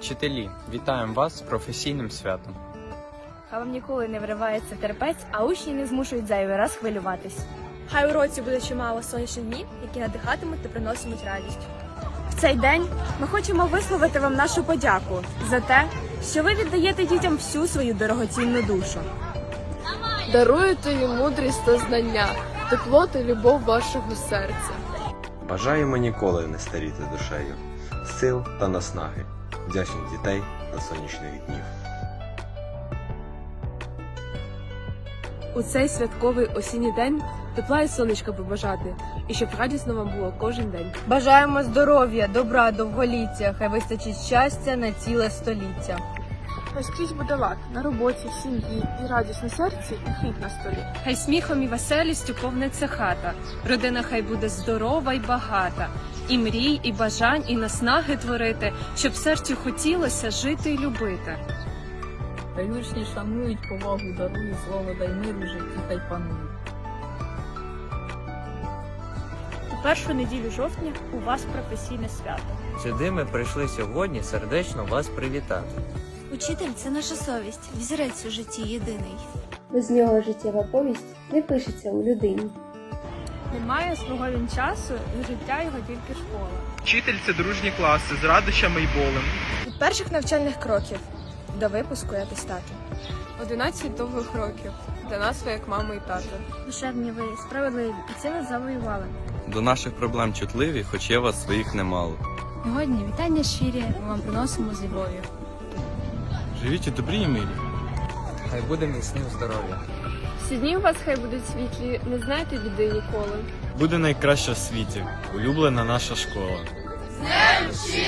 Вчителі, вітаємо вас з професійним святом. Хай вам ніколи не виривається терпець, а учні не змушують зайвий раз хвилюватись. Хай у році буде чимало сонячних днів, які надихатимуть та приноситимуть радість. В цей день ми хочемо висловити вам нашу подяку за те, що ви віддаєте дітям всю свою дорогоцінну душу. Даруєте їм мудрість та знання, тепло та любов вашого серця. Бажаємо ніколи не старіти душею, сил та наснаги, вдячних дітей та сонячних днів. У цей святковий осінній день тепла і сонечка побажати, і щоб радісно вам було кожен день. Бажаємо здоров'я, добра, довголіття, хай вистачить щастя на ціле століття. Хай скрізь буде лад на роботі, в сім'ї, і радість на серці, і хліб на столі. Хай сміхом і веселістю повниться хата. Родина хай буде здорова й багата. І мрій, і бажань, і наснаги творити, щоб серцю хотілося жити й любити. Хай учні шанують, повагу дарують, слово дай миру житті, хай панують. У першу неділю жовтня у вас професійне свято. Сюди ми прийшли сьогодні сердечно вас привітати. Учитель це наша совість, взірець у житті єдиний. Без нього життєва повість не пишеться у людині. Немає свого він часу, і життя його тільки школа. Вчитель це дружні класи з радощами й болем. Від перших навчальних кроків до випуску і атестату. 11 довгих років для нас ви як мама і тато. Душевні ви, справедливі, і це завоювали. До наших проблем чутливі, хоч є вас своїх немало. Сьогодні вітання щирі ми вам приносимо з любов'ю. Живіть у добрі і милі. Хай буде міцним здоров'я. Всі дні у вас хай будуть світлі, не знайте біди ніколи. Буде найкраща в світі, улюблена наша школа. Вчитель!